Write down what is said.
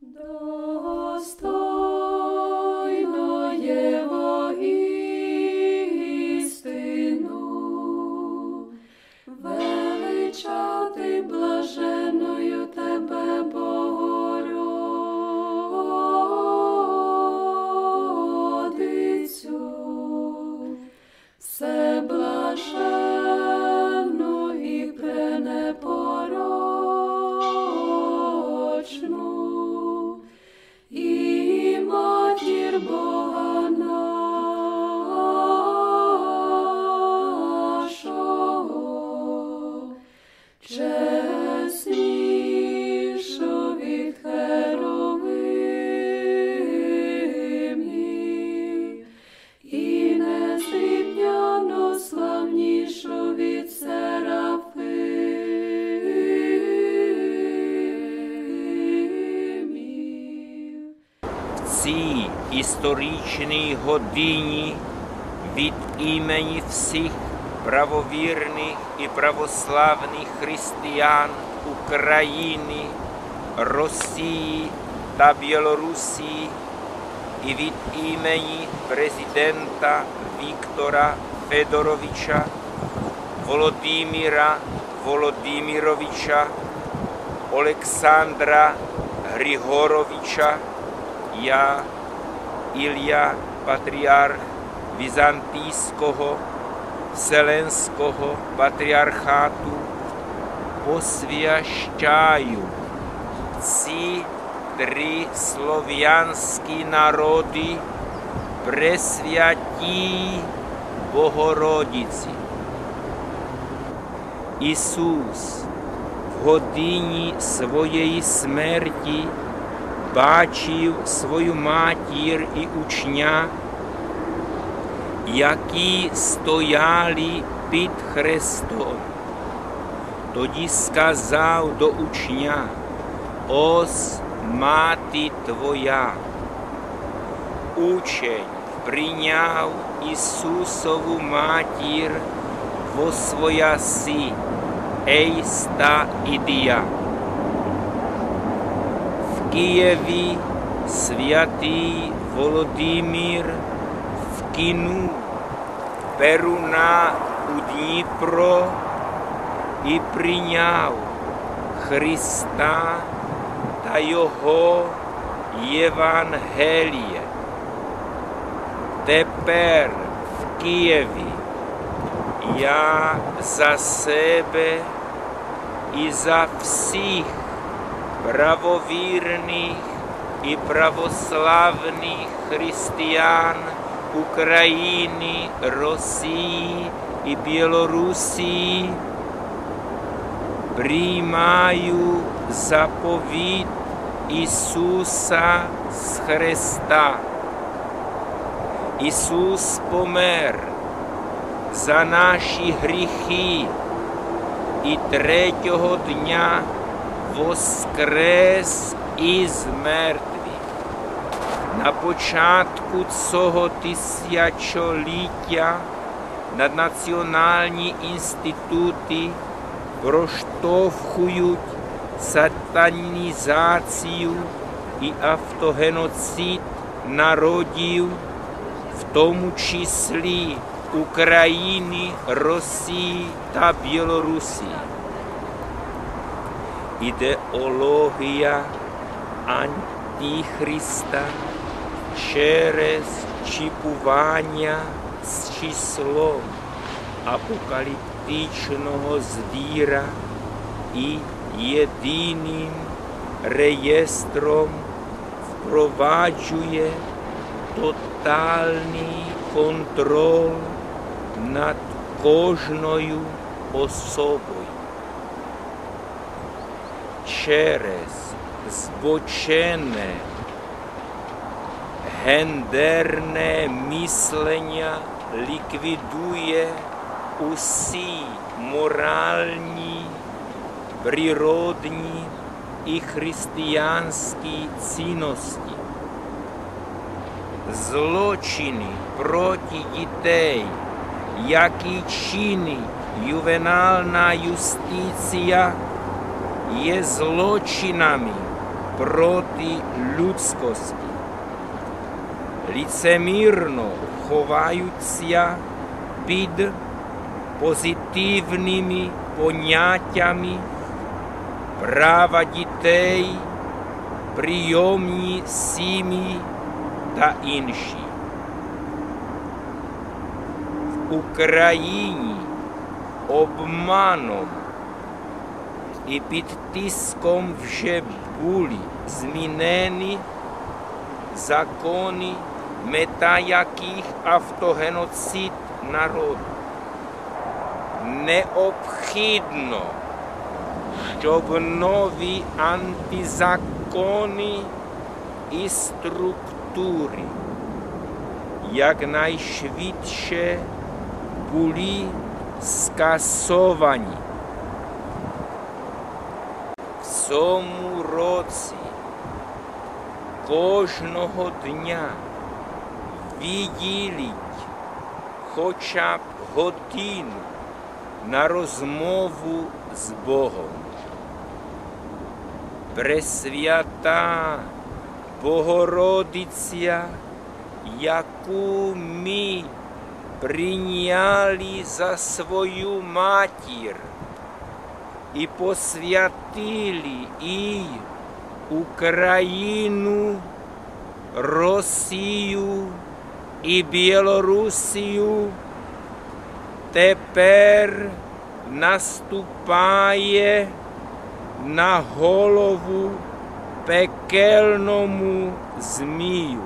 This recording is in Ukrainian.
Достойно цій історичній годині від імені всіх правовірних і православних християн України, Росії та Білорусі і від імені президента Віктора Федоровича, Володимира Володимировича, Олександра Григоровича, Я, Ілля Патріарх Візантійського Вселенського патріархату, посвящаю ці три слов'янські народи Пресвятій Богородиці. Ісус в годині своєї смерті бачив свою матір і учня, які стояли під хрестом. Тоді сказав до учня, ось мати твоя. Учень прийняв Ісусову матір во свояси, ейста ідія. В Києві святий Володимир вкинув Перуна у Дніпро і прийняв Христа та Його Євангеліє. Тепер в Києві я за себе і за всіх правовірних і православних християн України, Росії і Білорусі приймаю заповіт Ісуса з Христа. Ісус помер за наші гріхи і третього дня воскрес із мертвих. На початку цього тисячоліття наднаціональні інститути проштовхують сатанізацію і автогеноцид народів, в тому числі України, Росії та Білорусі. Ідеологія Антихриста через чіпування з числом апокаліптичного звіра і єдиним реєстром впроваджує тотальний контроль над кожною особою. šeres, zbočené, henderné myslenia likviduje usí morální, přírodní i christianské cínosti. Zločiny proti dětej, jaký činy juvenálna justícia є злочинами проти людськості. Ліцемірно ховаються під позитивними поняттями права дітей, прийомні сім'ї та інші. В Україні обманом і під тиском вже були змінені закони, мета яких автогеноцид народу. Необхідно, щоб нові антизакони і структури якнайшвидше були скасовані. Цьому році кожного дня виділіть хоча б годину на розмову з Богом. Пресвята Богородиця, яку ми прийняли за свою матір і посвятили їй Україну, Росію і Білорусію, тепер наступає на голову пекельному змію.